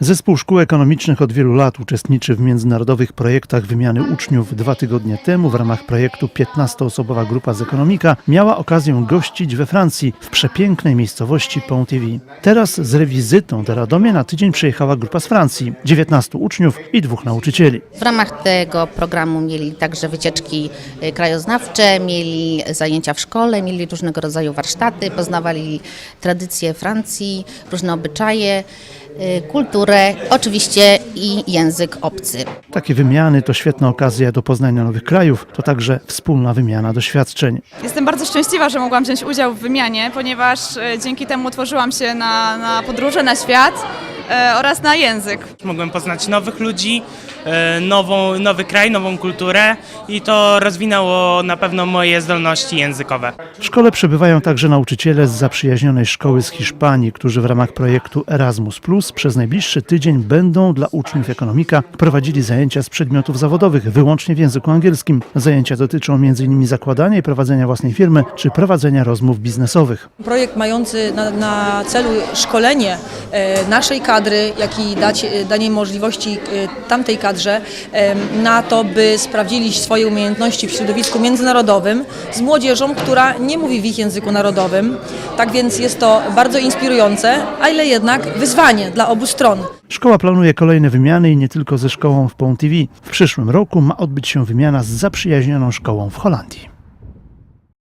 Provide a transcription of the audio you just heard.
Zespół Szkół Ekonomicznych od wielu lat uczestniczy w międzynarodowych projektach wymiany uczniów. Dwa tygodnie temu w ramach projektu 15-osobowa grupa z ekonomika miała okazję gościć we Francji w przepięknej miejscowości Pontivy. Teraz z rewizytą do Radomia na tydzień przyjechała grupa z Francji, 19 uczniów i dwóch nauczycieli. W ramach tego programu mieli także wycieczki y, krajoznawcze, mieli zajęcia w szkole, mieli różnego rodzaju warsztaty, poznawali tradycje Francji, różne obyczaje, kulturę, oczywiście i język obcy. Takie wymiany to świetna okazja do poznania nowych krajów, to także wspólna wymiana doświadczeń. Jestem bardzo szczęśliwa, że mogłam wziąć udział w wymianie, ponieważ e, dzięki temu otworzyłam się na, na podróże, na świat oraz na język. Mogłem poznać nowych ludzi, e, nową, nowy kraj, nową kulturę i to rozwinęło na pewno moje zdolności językowe. W szkole przebywają także nauczyciele z zaprzyjaźnionej szkoły z Hiszpanii, którzy w ramach projektu Erasmus Plus przez najbliższy tydzień będą dla uczniów ekonomika prowadzili zajęcia z przedmiotów zawodowych wyłącznie w języku angielskim. Zajęcia dotyczą m.in. zakładania i prowadzenia własnej firmy czy prowadzenia rozmów biznesowych. Projekt mający na, na celu szkolenie e, naszej kadry, jak i dać, e, danie możliwości e, tamtej kadrze na to, by sprawdzili swoje umiejętności w środowisku międzynarodowym z młodzieżą, która nie mówi w ich języku narodowym. Tak więc jest to bardzo inspirujące, a ile jednak wyzwanie dla obu stron. Szkoła planuje kolejne wymiany i nie tylko ze szkołą w Pontivy. W przyszłym roku ma odbyć się wymiana z zaprzyjaźnioną szkołą w Holandii.